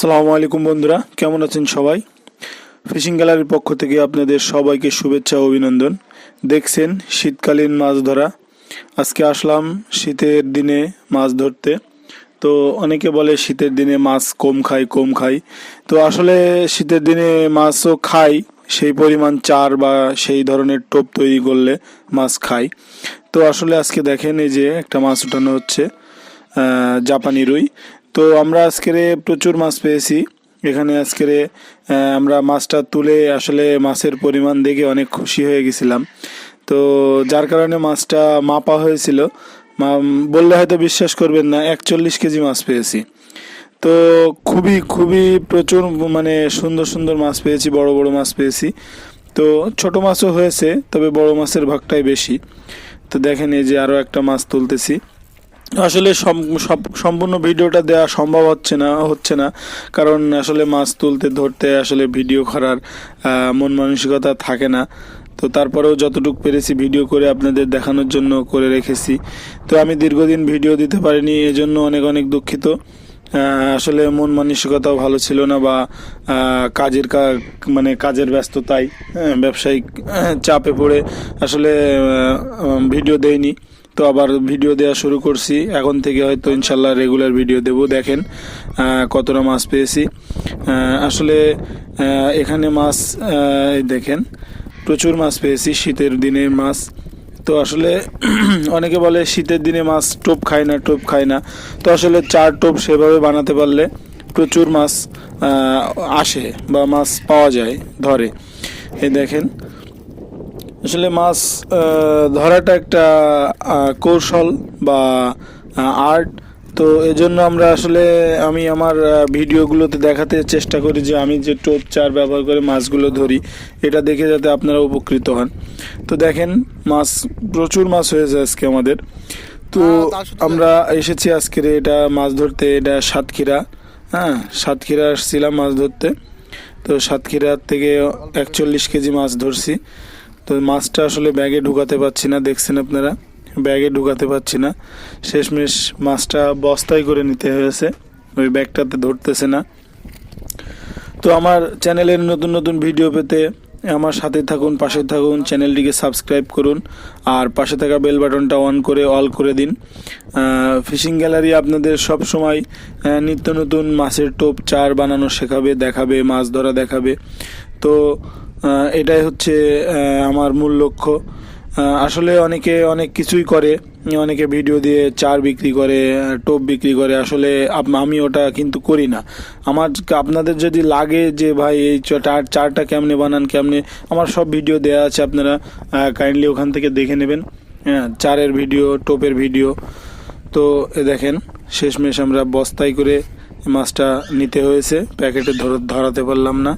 আসসালামু আলাইকুম বন্ধুরা, কেমন আছেন সবাই? ফিশিং গ্যালারির পক্ষ থেকে আপনাদের সবাইকে শুভেচ্ছা অভিনন্দন। দেখছেন শীতকালীন মাছ ধরা। আজকে আসলাম শীতের দিনে মাছ ধরতে। তো অনেকে বলে শীতের দিনে মাছ কম খাই কম খাই। তো আসলে শীতের দিনে মাছও খাই, সেই পরিমাণ চার বা সেই ধরনের টোপ তৈরি করলে মাছ খাই। তো আসলে আজকে দেখেন এই যে একটা মাছ উঠানো হচ্ছে জাপানি রুই। তো আমরা আজকের প্রচুর মাছ পেয়েছি। এখানে আজকের আমরা মাছটা তুলে আসলে মাছের পরিমাণ দেখে অনেক খুশি হয়ে গেছিলাম। তো যার কারণে মাছটা মাপা হয়েছিল। বললে হয়তো বিশ্বাস করবেন না, একচল্লিশ কেজি মাছ পেয়েছি। তো খুবই খুবই প্রচুর মানে সুন্দর সুন্দর মাছ পেয়েছি, বড় বড় মাছ পেয়েছি। তো ছোট মাছও হয়েছে, তবে বড় মাছের ভাগটাই বেশি। তো দেখেন এই যে আরও একটা মাছ তুলতেছি। আসলে সব- সম্পূর্ণ ভিডিওটা দেওয়া সম্ভব হচ্ছে না হচ্ছে না। কারণ আসলে মাছ তুলতে, ধরতে আসলে ভিডিও করার মন মানসিকতা থাকে না। তো তারপরেও যতটুকু পেরেছি ভিডিও করে আপনাদের দেখানোর জন্য করে রেখেছি। তো আমি দীর্ঘদিন ভিডিও দিতে পারিনি, এজন্য অনেক অনেক দুঃখিত। আসলে মন মানসিকতাও ভালো ছিল না বা কাজের কা- মানে কাজের ব্যস্ততায় ব্যবসায়িক চাপে পড়ে আসলে ভিডিও দেইনি। তো আবার ভিডিও দেওয়া শুরু করছি। এখন থেকে হয়তো ইনশাল্লাহ রেগুলার ভিডিও দেব, দেখেন কতটা মাছ পেয়েছি। আসলে এখানে মাছ দেখেন, প্রচুর মাছ পেয়েছি শীতের দিনে মাছ। তো আসলে অনেকে বলে শীতের দিনে মাছ টোপ খায় না, টোপ খায় না। তো আসলে চার টোপ সেভাবে বানাতে পারলে প্রচুর মাছ আসে বা মাছ পাওয়া যায় ধরে। এই দেখেন আসলে মাছ ধরাটা একটা কৌশল বা আর্ট তো এজন্য আমরা আসলে আমি আমার ভিডিওগুলোতে দেখাতে চেষ্টা করি যে আমি যে টোপ চার ব্যবহার করে মাছগুলো ধরি এটা দেখে যাতে আপনারা উপকৃত হন। তো দেখেন মাছ প্রচুর মাছ হয়েছে আজকে আমাদের। তো আমরা এসেছি আজকের এটা মাছ ধরতে এটা সাতক্ষীরা। হ্যাঁ সাতক্ষীরা আসছিলাম মাছ ধরতে। তো সাতক্ষীরা থেকে একচল্লিশ কেজি মাছ ধরছি। তো মাছটা আসলে ব্যাগে ঢুকাতে পারছি না, দেখছেন আপনারা? ব্যাগে ঢুকাতে পারছি না। শেষমেশ মাছটা বস্তায় করে নিতে হয়েছে। ওই ব্যাগটাতে ধরতেছে না। তো আমার চ্যানেলের নতুন নতুন ভিডিও পেতে আমার সাথে থাকুন, পাশে থাকুন, চ্যানেলটিকে সাবস্ক্রাইব করুন, আর পাশে থাকা বেল বাটনটা অন করে, অল করে দিন। ফিশিং গ্যালারি আপনাদের সব সময় নিত্য নতুন মাছের টোপ, চার বানানো শেখাবে, দেখাবে, মাছ ধরা দেখাবে। তো এটাই হচ্ছে আমার মূল লক্ষ্য। আসলে অনেকে অনেক কিছুই করে। অনেকে ভিডিও দিয়ে চার বিক্রি করে টোপ বিক্রি করে। আসলে আমি ওটা কিন্তু করি না। আমার আপনাদের যদি লাগে যে, ভাই, এই চার চারটা কেমনে বানান, কেমনে? আমার সব ভিডিও দেওয়া আছে আপনারা কাইন্ডলি ওখান থেকে দেখে নেবেন। হ্যাঁ চারের ভিডিও টোপের ভিডিও তো, এ দেখেন, শেষমেশ আমরা বস্তায় করে মাছটা নিতে হয়েছে। প্যাকেটে ধর ধরাতে পারলাম না।